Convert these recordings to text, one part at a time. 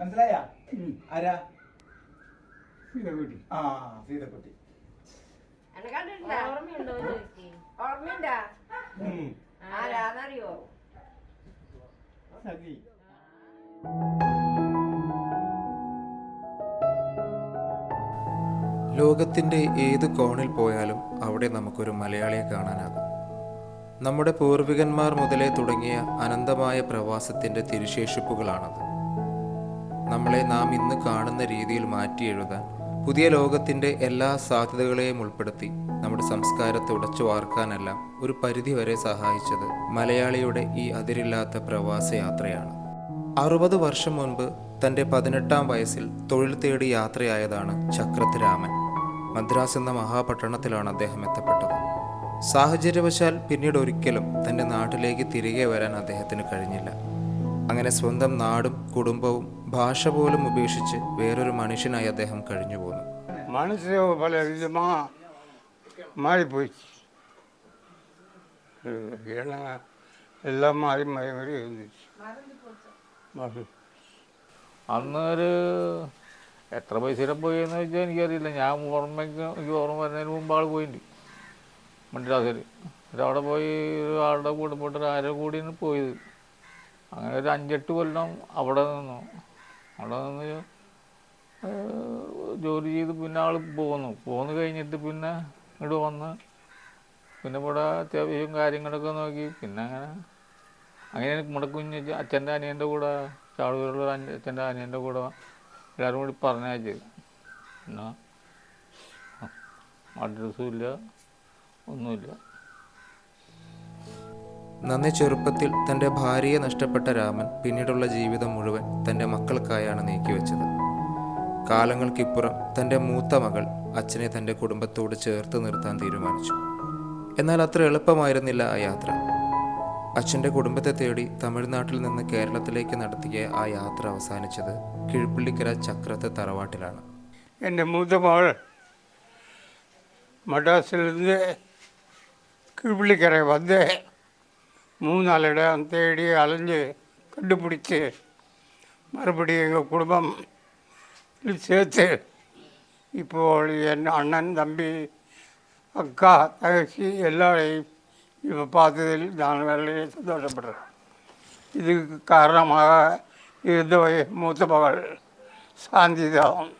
മനസ്സിലായ? ആരാ? സീതക്കുട്ടി. ആ സീതക്കുട്ടി. ഓർമ്മയുണ്ടോ എന്ന് ഓർമ്മയുണ്ടാ? ആരാന്നറിയോ? സതി ലോകത്തിന്റെ ഏത് കോണിൽ പോയാലും അവിടെ നമുക്കൊരു മലയാളിയെ കാണാനാകും. നമ്മുടെ പൂർവികന്മാർ മുതലേ തുടങ്ങിയ അനന്തമായ പ്രവാസത്തിന്റെ തിരുശേഷിപ്പുകളാണത്. നമ്മളെ നാം ഇന്ന് കാണുന്ന രീതിയിൽ മാറ്റി എഴുതാൻ പുതിയ ലോകത്തിന്റെ എല്ലാ സാധ്യതകളെയും ഉൾപ്പെടുത്തി നമ്മുടെ സംസ്കാരത്തെ ഉടച്ചു വാർക്കാനെല്ലാം ഒരു പരിധിവരെ സഹായിച്ചത് മലയാളിയുടെ ഈ അതിരില്ലാത്ത പ്രവാസ യാത്രയാണ് അറുപത് വർഷം മുൻപ് തന്റെ പതിനെട്ടാം വയസ്സിൽ തൊഴിൽ തേടി യാത്രയായതാണ് ചക്രത്ത് രാമൻ മദ്രാസ് എന്ന മഹാപട്ടണത്തിലാണ് അദ്ദേഹം എത്തപ്പെട്ടത്. സാഹചര്യവശാൽ പിന്നീട് ഒരിക്കലും തന്റെ നാട്ടിലേക്ക് തിരികെ വരാൻ അദ്ദേഹത്തിന് കഴിഞ്ഞില്ല. അങ്ങനെ സ്വന്തം നാടും കുടുംബവും ഭാഷ പോലും ഉപേക്ഷിച്ച് വേറൊരു മനുഷ്യനായി അദ്ദേഹം കഴിഞ്ഞു പോന്നു. മനസ്സ് പല വിധമാ മാറിപ്പോയി. എല്ലാം എല്ലാം മാറി മാറി മാറി അന്നൊരു അന്ന് ഒരു എത്ര പൈസയുടെ പോയെന്ന് വെച്ചാൽ എനിക്കറിയില്ല. ഞാൻ ഓർമ്മയ്ക്ക് എനിക്ക് ഓർമ്മ വരുന്നതിന് മുമ്പ് ആൾ പോയിട്ടുണ്ട് മണ്ടിരാസരി എന്നിട്ട് അവിടെ പോയി ഒരാളുടെ ആളുടെ കൂടെ പോയിട്ട് ഒരു ആരോ കൂടിയാണ് പോയത്. അങ്ങനെ ഒരു അഞ്ചെട്ട് കൊല്ലം അവിടെ നിന്നു. അവിടെ നിന്ന് ജോലി ചെയ്ത് പിന്നെ ആൾ പോന്നു. പോന്നു കഴിഞ്ഞിട്ട് പിന്നെ ഇങ്ങോട്ട് വന്ന് പിന്നെ ഇവിടെ അത്യാവശ്യം കാര്യങ്ങളൊക്കെ നോക്കി. പിന്നെ അങ്ങനെ അങ്ങനെ നമ്മുടെ കുഞ്ഞ് അച്ഛന്റെ അനിയന്റെ കൂടെ ചാളൂരുള്ള അച്ഛന്റെ അനിയന്റെ കൂടെ എല്ലാവരും കൂടി പറഞ്ഞയച്ചത് പിന്നെ അഡ്രസ്സും ഇല്ല ഒന്നുമില്ല. നന്ദി ചെറുപ്പത്തിൽ തന്റെ ഭാര്യയെ നഷ്ടപ്പെട്ട രാമൻ പിന്നീടുള്ള ജീവിതം മുഴുവൻ തന്റെ മക്കൾക്കായാണ് നീക്കിവെച്ചത്. കാലങ്ങൾക്കിപ്പുറം തന്റെ മൂത്ത മകൾ അച്ഛനെ തന്റെ കുടുംബത്തോട് ചേർത്ത് നിർത്താൻ തീരുമാനിച്ചു. എന്നാൽ അത്ര എളുപ്പമായിരുന്നില്ല ആ യാത്ര. അച്ഛന്റെ കുടുംബത്തെ തേടി തമിഴ്നാട്ടിൽ നിന്ന് കേരളത്തിലേക്ക് നടത്തിയ ആ യാത്ര അവസാനിച്ചത് കിഴുപ്പള്ളിക്കര ചക്രത്തെ തറവാട്ടിലാണ്. എന്റെ മൂത്ത മകൾ മഡ്രാസിൽ നിന്ന് കിഴുപ്പള്ളിക്കര വന്നേ மூணு இடம் தேடி அலைஞ்சு கண்டுபிடிச்சி மறுபடியும் எங்கள் குடும்பம் சேர்த்து இப்போ என் அண்ணன் தம்பி அக்கா தகச்சி எல்லாரையும் இப்போ பார்த்ததில் நான் வேலையை சந்தோஷப்படுறேன். இதுக்கு காரணமாக இருந்த மூத்த மகள் சாந்தி தான்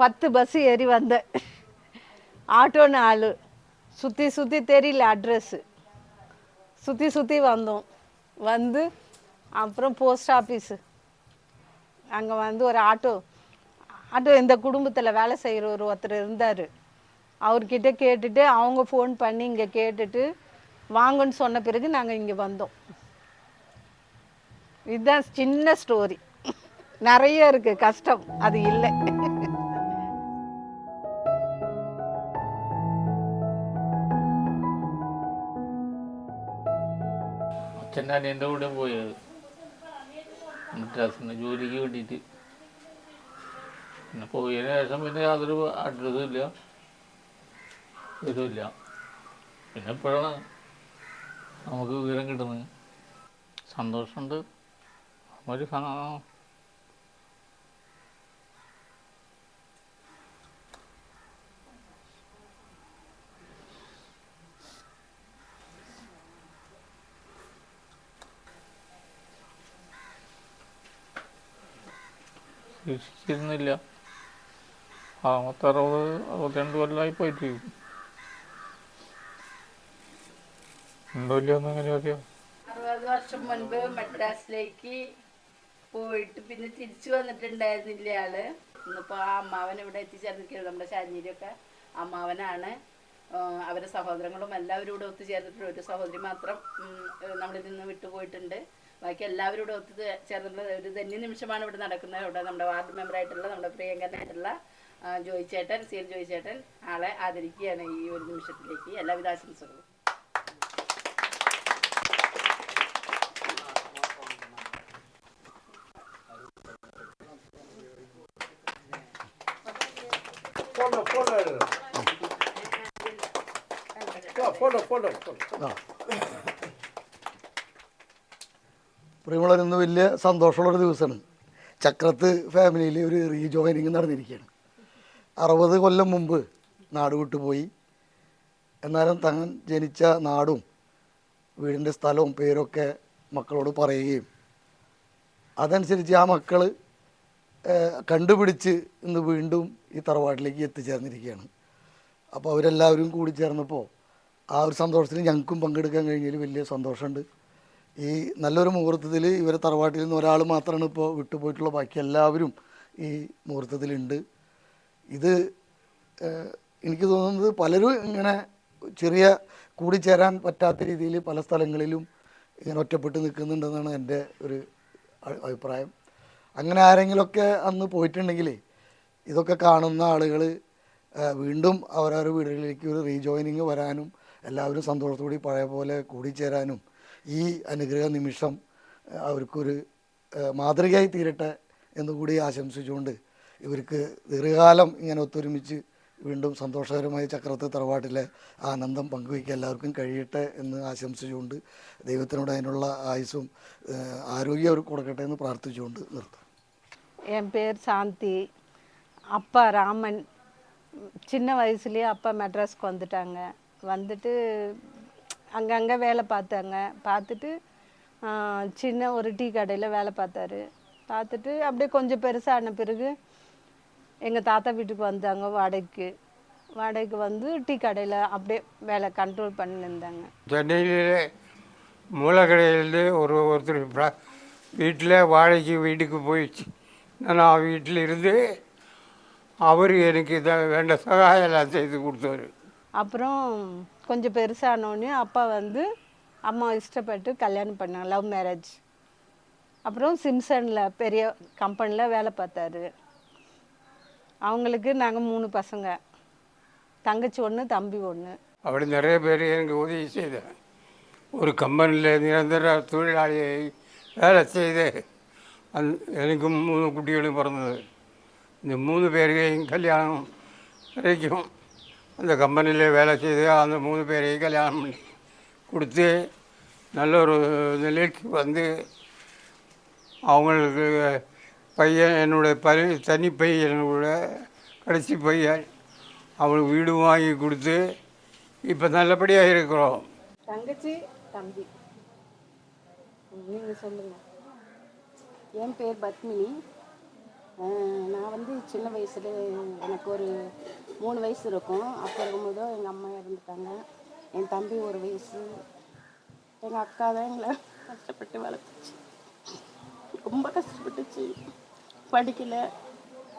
பத்து பஸ்ஸு ஏறி வந்தேன் ஆட்டோன்னு ஆள். சுற்றி சுற்றி தெரியல அட்ரஸ்ஸு சுற்றி சுற்றி வந்தோம். வந்து அப்புறம் போஸ்ட் ஆஃபீஸு அங்கே வந்து ஒரு ஆட்டோ ஆட்டோ இந்த குடும்பத்தில் வேலை செய்கிற ஒரு ஒருத்தர் இருந்தார். அவர்கிட்ட கேட்டுட்டு அவங்க ஃபோன் பண்ணி இங்கே கேட்டுட்டு வாங்கன்னு சொன்ன பிறகு நாங்கள் இங்கே வந்தோம். இதுதான் சின்ன ஸ்டோரி நிறைய இருக்குது கஷ்டம். அது இல்லை. അച്ഛന്റെ അനിയന്റെ കൂടെ പോയത്. മദ്രാസിന് ജോലിക്ക് വേണ്ടിയിട്ട്. പിന്നെ പോയതിന് ശേഷം പിന്നെ യാതൊരു അഡ്രസ്സും ഇല്ല. ഇതുമില്ല പിന്നെ എപ്പോഴാണ് നമുക്ക് വിവരം കിട്ടുന്നത്. സന്തോഷമുണ്ട്. ഒരു പ്രതീക്ഷിച്ചിരുന്നില്ല ആ അറുപത് അറുപത്തിരണ്ട് കൊല്ലമായി പോയിട്ട് ഉണ്ടോ ഇല്ലയോ എന്ന് എങ്ങനെ അറുപത് വർഷം മുൻപ് മദ്രാസിലേക്ക് പോയിട്ട് പിന്നെ തിരിച്ചു വന്നിട്ടുണ്ടായിരുന്നില്ല ആൾ ഇന്നിപ്പോ ആ അമ്മാവൻ ഇവിടെ എത്തിച്ചേർന്നിരിക്കുന്നത് നമ്മുടെ ശാരീരിയൊക്കെ അമ്മാവനാണ്. അവരുടെ അവരെ സഹോദരങ്ങളും എല്ലാവരും ഇവിടെ ഒത്തുചേർന്നിട്ടുണ്ട്. ഒരു സഹോദരി മാത്രം നമ്മളിൽ നിന്ന് വിട്ടുപോയിട്ടുണ്ട്. ബാക്കി എല്ലാവരും ഇവിടെ ഒത്തു ചേർന്നിട്ടുള്ള ഒരു ധന്യ നിമിഷമാണ് ഇവിടെ നടക്കുന്നത്. ഇവിടെ നമ്മുടെ വാർഡ് മെമ്പറായിട്ടുള്ള നമ്മുടെ പ്രിയങ്കരനായിട്ടുള്ള ആ, ജോയി ചേട്ടൻ സി എൽ ജോയി ചേട്ടൻ ആളെ ആദരിക്കുകയാണ് ഈ ഒരു നിമിഷത്തിലേക്ക്. എല്ലാവിധ ആശംസകളും. ഫോട്ടോ ഫോട്ടോ എഴുതണം ഫോട്ടോ ഫോട്ടോ ഫോട്ടോ പ്രിയമുള്ളവർ ഇന്ന് വലിയ സന്തോഷമുള്ളൊരു ദിവസമാണ്. ചക്രത്ത് ഫാമിലിയിൽ ഒരു റീജോയിനിങ് നടന്നിരിക്കുകയാണ്. അറുപത് കൊല്ലം മുമ്പ് നാട് വിട്ടുപോയി എന്നാലും തങ്ങൻ ജനിച്ച നാടും വീടിന്റെ സ്ഥലവും പേരൊക്കെ മക്കളോട് പറയുകയും അതനുസരിച്ച് ആ മക്കൾ കണ്ടുപിടിച്ച് ഇന്ന് വീണ്ടും ഈ തറവാട്ടിലേക്ക് എത്തിച്ചേർന്നിരിക്കുകയാണ്. അപ്പോൾ അവരെല്ലാവരും കൂടി ചേർന്നപ്പോൾ ആ ഒരു സന്തോഷത്തിൽ ഞങ്ങൾക്കും പങ്കെടുക്കാൻ കഴിഞ്ഞതിൽ വലിയ സന്തോഷമുണ്ട്. ഈ നല്ലൊരു മുഹൂർത്തത്തിൽ ഇവരെ തറവാട്ടിൽ നിന്ന് ഒരാൾ മാത്രമാണ് ഇപ്പോൾ വിട്ടുപോയിട്ടുള്ള ബാക്കി എല്ലാവരും ഈ മുഹൂർത്തത്തിലുണ്ട്. ഇത് എനിക്ക് തോന്നുന്നത് പലരും ഇങ്ങനെ ചെറിയ കൂടിച്ചേരാൻ പറ്റാത്ത രീതിയിൽ പല സ്ഥലങ്ങളിലും ഇങ്ങനെ ഒറ്റപ്പെട്ട് നിൽക്കുന്നുണ്ടെന്നാണ് എന്റെ ഒരു അഭിപ്രായം. അങ്ങനെ ആരെങ്കിലുമൊക്കെ അന്ന് പോയിട്ടുണ്ടെങ്കിൽ ഇതൊക്കെ കാണുന്ന ആളുകൾ വീണ്ടും അവരവരുടെ വീടുകളിലേക്ക് ഒരു റീജോയിനിങ് വരാനും എല്ലാവരും സന്തോഷത്തോടെ പഴയ പോലെ കൂടിച്ചേരാനും ഈ അനുഗ്രഹ നിമിഷം ആ, അവർക്കൊരു ആ, മാതൃകയായി തീരട്ടെ എന്നുകൂടി ആശംസിച്ചുകൊണ്ട് ഇവർക്ക് ദീർഘകാലം ഇങ്ങനെ ഒത്തൊരുമിച്ച് വീണ്ടും സന്തോഷകരമായി ചക്രത്തെ തറവാട്ടിലെ ആനന്ദം പങ്കുവയ്ക്കാൻ എല്ലാവർക്കും കഴിയട്ടെ എന്ന് ആശംസിച്ചുകൊണ്ട് ദൈവത്തിനോട് അതിനുള്ള ആയുസ്സും ആ, ആരോഗ്യം അവർക്ക് കൊടുക്കട്ടെ എന്ന് പ്രാർത്ഥിച്ചുകൊണ്ട് നിർത്തും என் பேர் சாந்தி அப்பா ராமன் சின்ன வயசுலேயே அப்பா மெட்ராஸ்க்கு வந்துட்டாங்க வந்துட்டு அங்கங்கே வேலை பார்த்தாங்க. பார்த்துட்டு சின்ன ஒரு டீ கடையில் வேலை பார்த்தாரு. பார்த்துட்டு அப்படியே கொஞ்சம் பெருசான பிறகு எங்கள் தாத்தா வீட்டுக்கு வந்தாங்க வாடகைக்கு. வாடகைக்கு வந்து டீ கடையில் அப்படியே வேலை கண்ட்ரோல் பண்ணியிருந்தாங்க சென்னையிலே மூலக்கடையிலேருந்து ஒரு ஒருத்தர் வீட்டில் வாடகைக்கு வீட்டுக்கு போயிடுச்சு. நான் வீட்டில் இருந்து அவர் எனக்கு இதை வேண்ட சகாயம் எல்லாம் செய்து கொடுத்தாரு. அப்புறம் கொஞ்சம் பெருசானோடனே அப்பா வந்து அம்மா இஷ்டப்பட்டு கல்யாணம் பண்ணாங்க லவ் மேரேஜ் அப்புறம் சிம்சனில் பெரிய கம்பெனியில் வேலை பார்த்தாரு. அவங்களுக்கு நாங்கள் மூணு பசங்க. தங்கச்சி ஒன்று தம்பி ஒன்று அப்படி நிறைய பேர் எனக்கு உதவி செய்தேன் ஒரு கம்பெனியில் நிரந்தர தொழிலாளியை வேலை செய்து அந் எனக்கு மூணு குட்டிகளும் பிறந்தது. இந்த மூணு பேருக்கு கல்யாணம் வரைக்கும் அந்த கம்பெனியில் வேலை செய்து அந்த மூணு பேரையும் கல்யாணம் பண்ணி கொடுத்து நல்ல ஒரு நிலைக்கு வந்து அவங்களுக்கு பையன் என்னுடைய பரி தனி பையனோட கடைசி பையன் அவளுக்கு வீடு வாங்கி கொடுத்து இப்போ நல்லபடியாக இருக்கிறோம். தங்கச்சி தம்பி. நீங்கள் சொல்லுங்கள் என் பேர் பத்மினி. நான் வந்து சின்ன வயசில் எனக்கு ஒரு மூணு வயசு இருக்கும். அப்போ இருக்கும்போதோ எங்கள் அம்மா இறந்துட்டாங்க. என் தம்பி ஒரு வயசு. எங்கள் அக்கா தான் எங்களை கஷ்டப்பட்டு வளர்த்துச்சு. ரொம்ப கஷ்டப்பட்டுச்சு. படிக்கலை.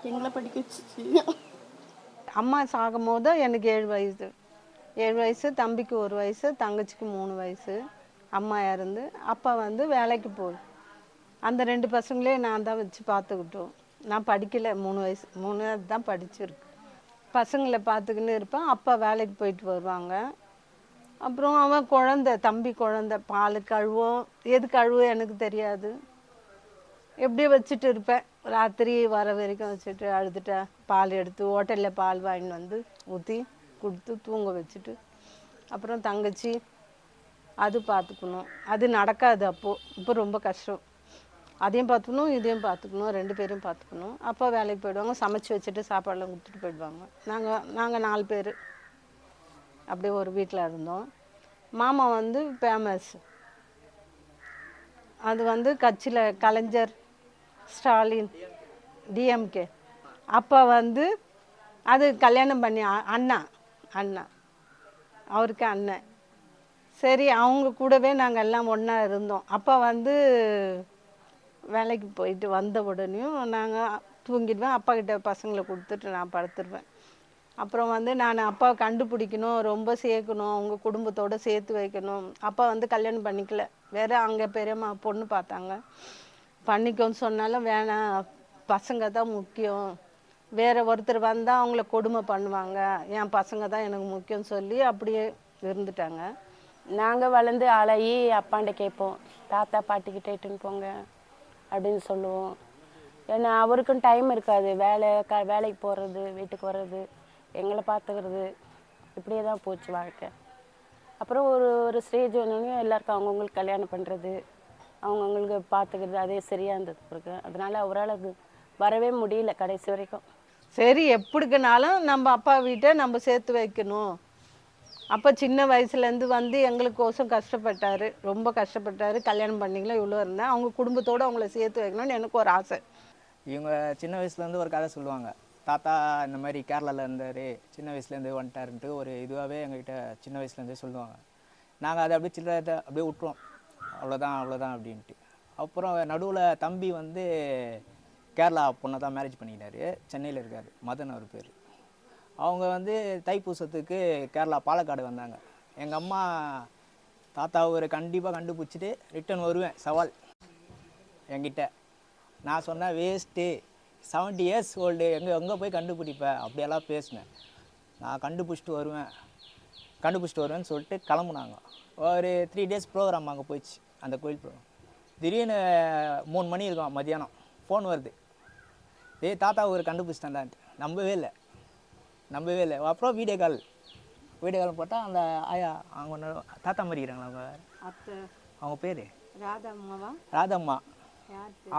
எங்களை படிக்க வச்சுச்சு. அம்மா சாகும்போது எனக்கு ஏழு வயசு. ஏழு வயசு தம்பிக்கு ஒரு வயசு தங்கச்சிக்கு மூணு வயசு. அம்மா இறந்து அப்பா வந்து வேலைக்கு போய். அந்த ரெண்டு பசங்களையும் நான் தான் வச்சு பார்த்துக்கிட்டோம். நான் படிக்கலை மூணு வயசு மூணு தான் படிச்சிருக்கு. பசங்களை பார்த்துக்கின்னு இருப்பேன் அப்பா வேலைக்கு போயிட்டு வருவாங்க. அப்புறம் அவன் குழந்த தம்பி குழந்த பால் கழுவோம் எது கழுவோ எனக்கு தெரியாது. எப்படியே வச்சுட்டு இருப்பேன். ராத்திரி வர வரைக்கும் வச்சுட்டு அழுதுட்டா பால் எடுத்து ஹோட்டலில் பால் வாங்கிட்டு வந்து ஊற்றி கொடுத்து தூங்க வச்சுட்டு அப்புறம் தங்கச்சி அது பார்த்துக்கணும். அது நடக்காது அப்போது இப்போ ரொம்ப கஷ்டம். அதையும் பார்த்துக்கணும் இதையும் பார்த்துக்கணும் ரெண்டு பேரையும் பார்த்துக்கணும். அப்பா வேலைக்கு போயிடுவாங்க சமைச்சு வச்சுட்டு சாப்பாடெலாம் கொடுத்துட்டு போயிடுவாங்க. நாங்கள் நாங்கள் நாலு பேர் அப்படியே ஒரு வீட்டில் இருந்தோம். மாமா வந்து ஃபேமஸ் அது வந்து கட்சியில் கலைஞர் ஸ்டாலின் டிஎம்கே. அப்போ வந்து அது கல்யாணம் பண்ணி அண்ணா அண்ணா. அவருக்கு அண்ணன். சரி அவங்க கூடவே நாங்கள் எல்லாம் ஒன்றா இருந்தோம். அப்போ வந்து வேலைக்கு போயிட்டு வந்த உடனேயும் நாங்கள் தூங்கிடுவேன். அப்பா கிட்ட பசங்களை கொடுத்துட்டு நான் படுத்துருவேன். அப்புறம் வந்து நான் அப்பாவை கண்டுபிடிக்கணும் ரொம்ப சேர்க்கணும் அவங்க குடும்பத்தோடு சேர்த்து வைக்கணும். அப்பா வந்து கல்யாணம் பண்ணிக்கல. வேற அங்கே பெரியம்மா பொண்ணு பார்த்தாங்க. பண்ணிக்கோன்னு சொன்னாலும் வேணாம். பசங்க தான் முக்கியம். வேற ஒருத்தர் வந்தால் அவங்கள கொடுமை பண்ணுவாங்க. என் பசங்க தான் எனக்கு முக்கியம்னு சொல்லி அப்படியே இருந்துட்டாங்க. நாங்கள் வளர்ந்து ஆளாகி அப்பாண்ட கேட்போம். தாத்தா பாட்டிக்கிட்ட இட்டுன்னு போங்க. அப்படின்னு சொல்லுவோம். ஏன்னா அவருக்கும் டைம் இருக்காது. வேலை க வேலைக்கு போகிறது வீட்டுக்கு வர்றது எங்களை பார்த்துக்கிறது. இப்படியே தான் போச்சு வாழ்க்கை. அப்புறம் ஒரு ஒரு ஸ்டேஜ் வந்தோடனே எல்லாருக்கும் அவங்கவுங்களுக்கு கல்யாணம் பண்ணுறது அவங்கவுங்களுக்கு பார்த்துக்கிறது அதே சரியாக இருந்தது பிறகு. அதனால் அவரால் அது வரவே முடியல கடைசி வரைக்கும். சரி எப்படிக்குனாலும் நம்ம அப்பா வீட்டை நம்ம சேர்த்து வைக்கணும். அப்போ சின்ன வயசுலேருந்து வந்து எங்களுக்கோசம் கஷ்டப்பட்டார். ரொம்ப கஷ்டப்பட்டார். கல்யாணம் பண்ணிங்களா இவ்வளோ இருந்தேன் அவங்க குடும்பத்தோடு அவங்கள சேர்த்து வைக்கணும்னு எனக்கு ஒரு ஆசை. இவங்க சின்ன வயசுலேருந்து ஒரு கதை சொல்லுவாங்க. தாத்தா இந்த மாதிரி கேரளாவில் இருந்தார் சின்ன வயசுலேருந்து வந்துட்டாருன்ட்டு ஒரு இதுவாகவே எங்ககிட்ட சின்ன வயசுலேருந்தே சொல்லுவாங்க. நாங்கள் அதை அப்படியே சில்லறை அப்படியே விட்ருவோம் அவ்வளோதான் அவ்வளோதான் அப்படின்ட்டு. அப்புறம் நடுவில் தம்பி வந்து கேரளா பொண்ணை தான் மேரேஜ் பண்ணிக்கிட்டாரு. சென்னையில் இருக்கார். மதன் அவர் பேர். அவங்க வந்து தைப்பூசத்துக்கு கேரளா பாலக்காடு வந்தாங்க. எங்கள் அம்மா தாத்தா ஒரு கண்டிப்பாக கண்டுபிடிச்சிட்டு ரிட்டன் வருவேன் சவால். என்கிட்ட நான் சொன்னேன் வேஸ்ட்டு செவன்ட்டி இயர்ஸ் ஓல்டு எங்கே எங்கே போய் கண்டுபிடிப்பேன் அப்படியெல்லாம் பேசினேன். நான் கண்டுபிடிச்சிட்டு வருவேன். கண்டுபிடிச்சிட்டு வருவேன்னு சொல்லிட்டு கிளம்புனாங்க. ஒரு த்ரீ டேஸ் ப்ரோக்ராம் அங்கே போயிடுச்சு அந்த கோயில் ப்ரோக்ராம் திடீர்னு மூணு மணி இருக்கும் மதியானம் ஃபோன் வருது. ஏ தாத்தா ஒரு கண்டுபிடிச்சிட்டேன்டான்ட்டு. நம்பவே இல்லை. நம்பவே இல்லை. அப்புறம் வீடியோ கால். வீடியோ கால் போட்டால் அந்த ஆயா அவங்க ஒன்று தாத்தா மாதிரி இருக்கிறாங்களா அவங்க? அத்தை. அவங்க பேர்? ராதா அம்மாவா ராதம்மா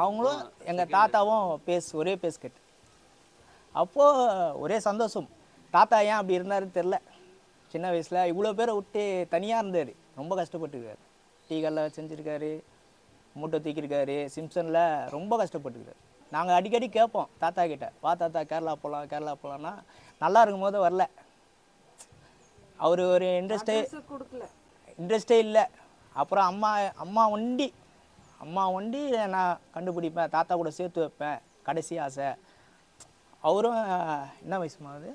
அவங்களும் எங்கள் தாத்தாவும் பேஸ் ஒரே பேஸ் கட்டு அப்போது ஒரே சந்தோஷம். தாத்தா ஏன் அப்படி இருந்தாருன்னு தெரில சின்ன வயசில் இவ்வளோ பேரை விட்டு தனியாக இருந்தார். ரொம்ப கஷ்டப்பட்டுருக்காரு. டீ கடல செஞ்சுருக்காரு மூட்டை தூக்கியிருக்காரு சிம்சனில் ரொம்ப கஷ்டப்பட்டுருக்காரு. நாங்கள் அடிக்கடி கேட்போம் தாத்தா கிட்ட வா தாத்தா கேரளா போகலாம் கேரளா போகலான்னா நல்லா இருக்கும்போது வரல. அவர் ஒரு இன்ட்ரெஸ்ட்டே கொடுக்கல. இன்ட்ரெஸ்டே இல்லை. அப்புறம் அம்மா அம்மா ஒண்டி அம்மா ஒண்டி நான் கண்டுபிடிப்பேன். தாத்தா கூட சேர்த்து வைப்பேன். கடைசி ஆசை. அவரும் என்ன வயசுமா அது?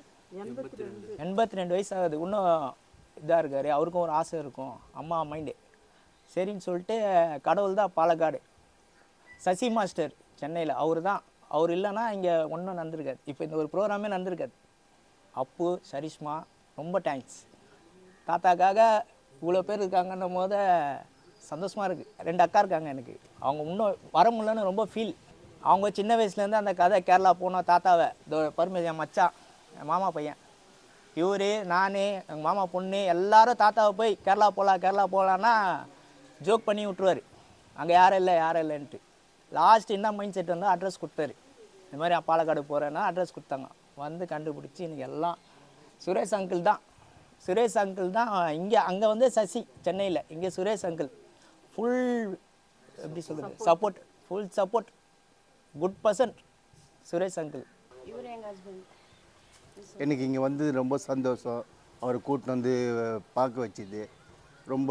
எண்பத்தி ரெண்டு. வயசு ஆகுது. இன்னும் இதாக இருக்கார். அவருக்கும் ஒரு ஆசை இருக்கும். அம்மா மைண்டு. சரின்னு சொல்லிட்டு கடவுள் தான் பாலக்காடு. சசி மாஸ்டர் சென்னையில். அவர் தான் அவர் இல்லைன்னா இங்கே ஒன்றும் நடந்திருக்காது. இப்போ இந்த ஒரு ப்ரோக்ராமே நடந்திருக்காது. அப்பு சரிஷ்மா ரொம்ப தேங்க்ஸ் தாத்தாக்காக இவ்வளோ பேர் இருக்காங்கன்னும் போது சந்தோஷமாக இருக்குது ரெண்டு அக்கா இருக்காங்க எனக்கு. அவங்க இன்னும் வர முடியலன்னு ரொம்ப ஃபீல் அவங்க சின்ன வயசுலேருந்து அந்த கதை கேரளா போனோம் தாத்தாவை இதோ பருமை என் மச்சான் என் மாமா பையன். இவர் நான் எங்கள் மாமா பொண்ணு எல்லாரும் தாத்தாவை போய் கேரளா போகலாம் கேரளா போகலான்னா ஜோக் பண்ணி விட்ருவார் அங்கே யாரும் இல்லை யாரும் இல்லைன்ட்டு. லாஸ்ட் என்ன மைண்ட் செட் வந்து அட்ரஸ் கொடுத்தாரு. இந்த மாதிரி பாலக்காடு போகிறேன்னா அட்ரஸ் கொடுத்தாங்க. வந்து கண்டுபிடிச்சி எனக்கு எல்லாம். சுரேஷ் அங்கிள் தான். சுரேஷ் அங்கிள் தான் இங்கே அங்கே வந்து சசி சென்னையில். இங்கே சுரேஷ் அங்கிள் ஃபுல் எப்படி சொல்கிறது support full support good person Suresh uncle இவர் எங்கள் ஹஸ்பண்ட் எனக்கு இங்கே வந்து ரொம்ப சந்தோஷம். அவரை கூட்டின்னு வந்து பார்க்க வச்சுது. ரொம்ப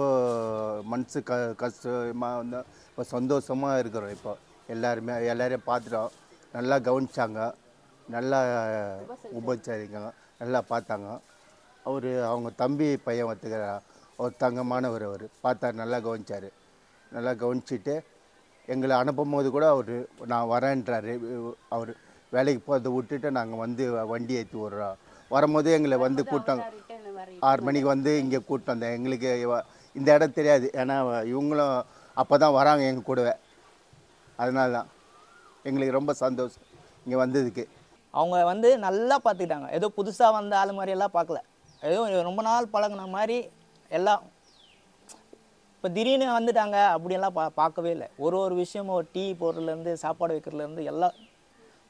மனசு க கஷ்டமாக வந்து இப்போ சந்தோஷமாக இருக்கிறோம் இப்போ. எல்லாருமே எல்லாரையும் பார்த்துட்டோம். நல்லா கவனிச்சாங்க. நல்லா உபச்சாரிங்க நல்லா பார்த்தாங்க. அவர் அவங்க தம்பி பையன் ஒருத்தர் அவர் தங்கமானவர் அவர். பார்த்தா நல்லா கவனிச்சார். நல்லா கவனிச்சிட்டு எங்களை அனுப்பும் போது கூட அவர் நான் வரேன்றாரு. அவர் வேலைக்கு போகிறத விட்டுட்டு நாங்கள் வந்து வண்டி ஏற்றி விட்றோம். வரும்போது எங்களை வந்து கூட்டம் ஆறு மணிக்கு வந்து இங்கே கூட்டம் வந்தேன். எங்களுக்கு இந்த இடம் தெரியாது. ஏன்னா இவங்களும் அப்போ தான் வராங்க எங்கள் கூடவே. அதனால தான் எங்களுக்கு ரொம்ப சந்தோஷம். இங்கே வந்ததுக்கு. அவங்க வந்து நல்லா பார்த்துக்கிட்டாங்க ஏதோ புதுசாக வந்த ஆள் மாதிரி எல்லாம் பார்க்கல ஏதோ ரொம்ப நாள் பழகுன மாதிரி எல்லாம் இப்போ திடீர்னு வந்துட்டாங்க அப்படியெல்லாம் பா பார்க்கவே இல்லை ஒரு ஒரு விஷயமும் ஒரு டீ போடுறதுலேருந்து சாப்பாடு வைக்கிறதுலேருந்து எல்லாம்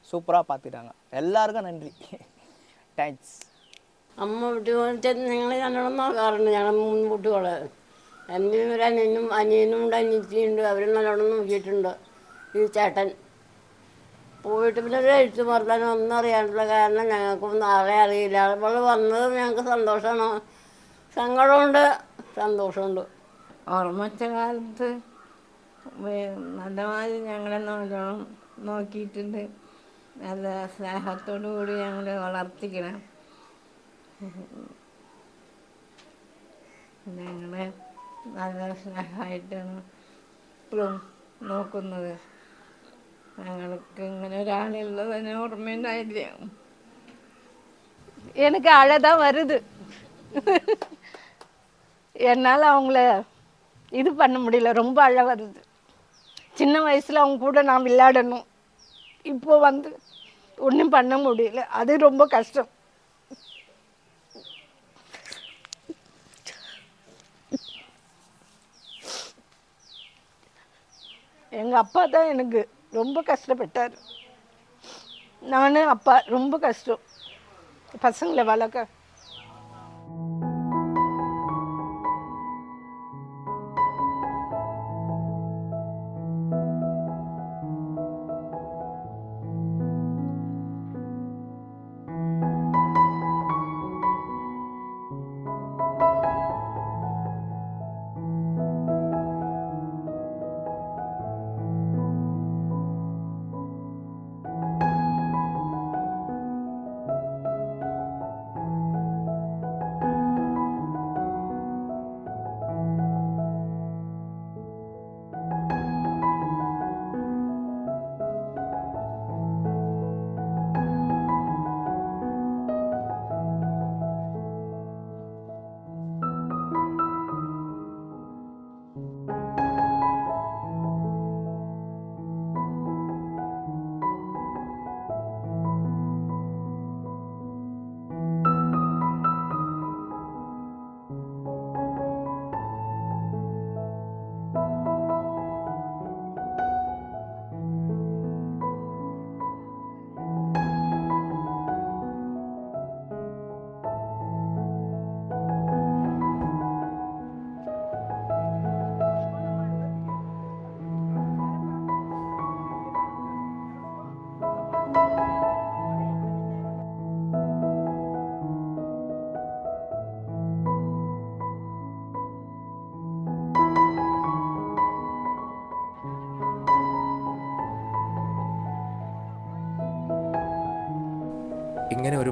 சூப்பராக பார்த்துக்கிட்டாங்க എല്ലാവർക്കും നന്ദി താങ്ക്സ് അമ്മ വീട്ടിൽ വെച്ചാൽ ഞങ്ങൾ നല്ലോണം നോക്കാറുണ്ട് ഞങ്ങൾ മൂന്ന് കുട്ടികൾ എൻ്റെ ഒരു അനിയനും അനിയനും ഉണ്ട് അനിയത്തിയുണ്ട് അവർ നല്ലോണം നോക്കിയിട്ടുണ്ട് ഈ ചേട്ടൻ പോയിട്ട് പിന്നെ ഒരു എഴുത്ത് മറക്കാൻ ഒന്നും അറിയാനുള്ള കാരണം ഞങ്ങൾക്കൊന്നും ആളെ അറിയില്ല. അവൾ വന്നത് ഞങ്ങൾക്ക് സന്തോഷമാണ്. സങ്കടമുണ്ട് സന്തോഷമുണ്ട്. ഓർമ്മച്ച കാലത്ത് നല്ലമാതിരി ഞങ്ങളെ നല്ലോണം നോക്കിയിട്ടുണ്ട്. നല്ല സ്നേഹത്തോടു കൂടി ഞങ്ങൾ വളർത്തിക്കണം. ഞങ്ങളെ നല്ല സ്നേഹമായിട്ടാണ് ഇപ്പോഴും നോക്കുന്നത്. ഞങ്ങൾക്ക് ഇങ്ങനെ ഒരാളുള്ളത് തന്നെ ഓർമ്മയുണ്ടായില്ല எனக்கு அழதான் வருது என்னால் அவங்கள இது பண்ண முடியல ரொம்ப அழ வருது சின்ன வயசில் அவங்க கூட நான் விளையாடணும் இப்போ வந்து ஒன்றும் பண்ண முடியல அது ரொம்ப கஷ்டம் எங்கள் அப்பா தான் எனக்கு ரொம்ப கஷ்டப்பட்டார். நான் அப்பா ரொம்ப கஷ்டம். பசங்களை வளர்க்க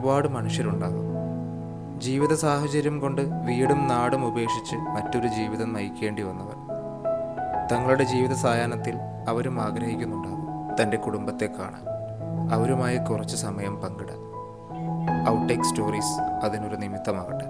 ഒരുപാട് മനുഷ്യരുണ്ടാകും. ജീവിത സാഹചര്യം കൊണ്ട് വീടും നാടും ഉപേക്ഷിച്ച് മറ്റൊരു ജീവിതം നയിക്കേണ്ടി വന്നവർ. തങ്ങളുടെ ജീവിത സായാഹ്നത്തിൽ അവരും ആഗ്രഹിക്കുന്നുണ്ടാകും. തന്റെ കുടുംബത്തെ കാണാൻ. അവരുമായി കുറച്ച് സമയം പങ്കിടാൻ. ഔട്ടേക്ക് സ്റ്റോറീസ് അതിനൊരു നിമിത്തമാകട്ടെ.